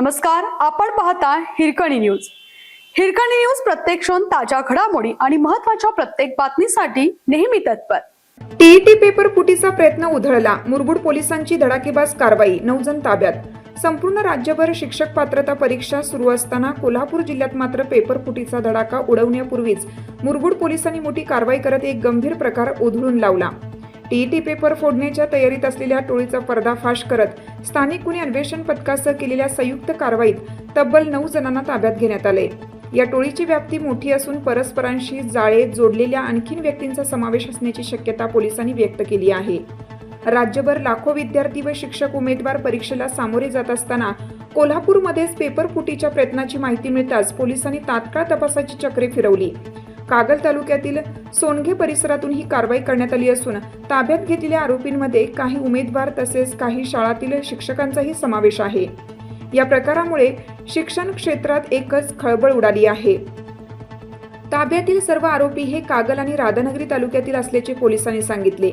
नमस्कार आपण पाहता हिरकणी न्यूज. हिरकणी न्यूज प्रत्येक क्षण ताज्या घडामोडी आणि महत्त्वाच्या प्रत्येक बातमीसाठी नेहमी तत्पर. टीईटी पेपर फुटीचा प्रयत्न उधळला. मुरगुड पोलिसांची धडाकेबाज कारवाई नऊ जण ताब्यात. संपूर्ण राज्यभर शिक्षक पात्रता परीक्षा सुरू असताना कोल्हापूर जिल्ह्यात मात्र पेपर फुटीचा धडाका उडवण्यापूर्वीच मुरगुड पोलिसांनी मोठी कारवाई करत एक गंभीर प्रकार उधळून लावला. टीईटी पेपर फोडण्याच्या तयारीत असलेल्या टोळीचा पर्दाफाश करत स्थानिक गुन्हे अन्वेषण पथकासह केलेल्या संयुक्त कारवाईत तब्बल नऊ जणांना ताब्यात घेण्यात आले. या टोळीची व्याप्ती मोठी असून परस्परांशी जाळे जोडलेल्या आणखीन व्यक्तींचा समावेश असण्याची शक्यता पोलिसांनी व्यक्त केली आहे. राज्यभर लाखो विद्यार्थी व शिक्षक उमेदवार परीक्षेला सामोरे जात असताना कोल्हापूरमध्येच पेपर फुटीच्या प्रयत्नाची माहिती मिळताच पोलिसांनी तात्काळ तपासाची चक्रे फिरवली. कागल तालुक्यातील सोनघे परिसरातून ही कारवाई करण्यात आली असून ताब्यात घेतलेल्या आरोपींमध्ये काही उमेदवार तसेच काही शाळातील शिक्षकांचाही समावेश आहे. या प्रकारामुळे शिक्षण क्षेत्रात एकच खळबळ उडाली आहे. ताब्यातील सर्व आरोपी हे कागल आणि राधानगरी तालुक्यातील असल्याचे पोलिसांनी सांगितले.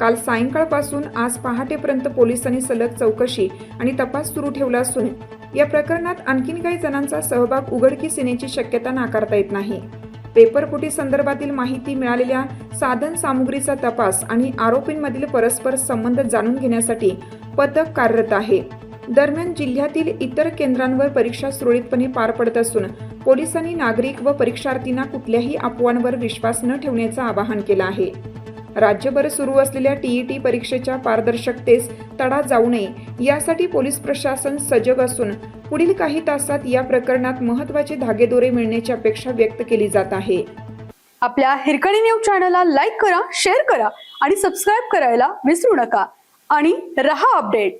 काल सायंकाळपासून आज पहाटेपर्यंत पोलिसांनी सलग चौकशी आणि तपास सुरू ठेवला असून या प्रकरणात आणखीन काही जणांचा सहभाग उघडकीस येण्याची शक्यता नाकारता येत नाही. पेपरफुटी संदर्भातील माहिती मिळालेल्या साधन सामुग्रीचा तपास आणि आरोपींमधील परस्पर संबंध जाणून घेण्यासाठी पथक कार्यरत आहे. दरम्यान जिल्ह्यातील इतर केंद्रांवर परीक्षा सुरळीतपणे पार पडत असून पोलिसांनी नागरिक व परीक्षार्थींना कुठल्याही अफवांवर विश्वास न ठेवण्याचं आवाहन केलं आहे. राज्यभर सुरू असलेल्या टीईटी परीक्षेच्या पारदर्शकतेस तडा जाऊ नये यासाठी पोलीस प्रशासन सजग असून पुढील काही तासात या प्रकरणात महत्त्वाचे धागेदोरे मिळण्याची अपेक्षा व्यक्त केली जात आहे. आपल्या हिरकणी न्यूज चॅनलला लाईक करा शेअर करा आणि सबस्क्राईब करायला विसरू नका. आणि रहा अपडेट.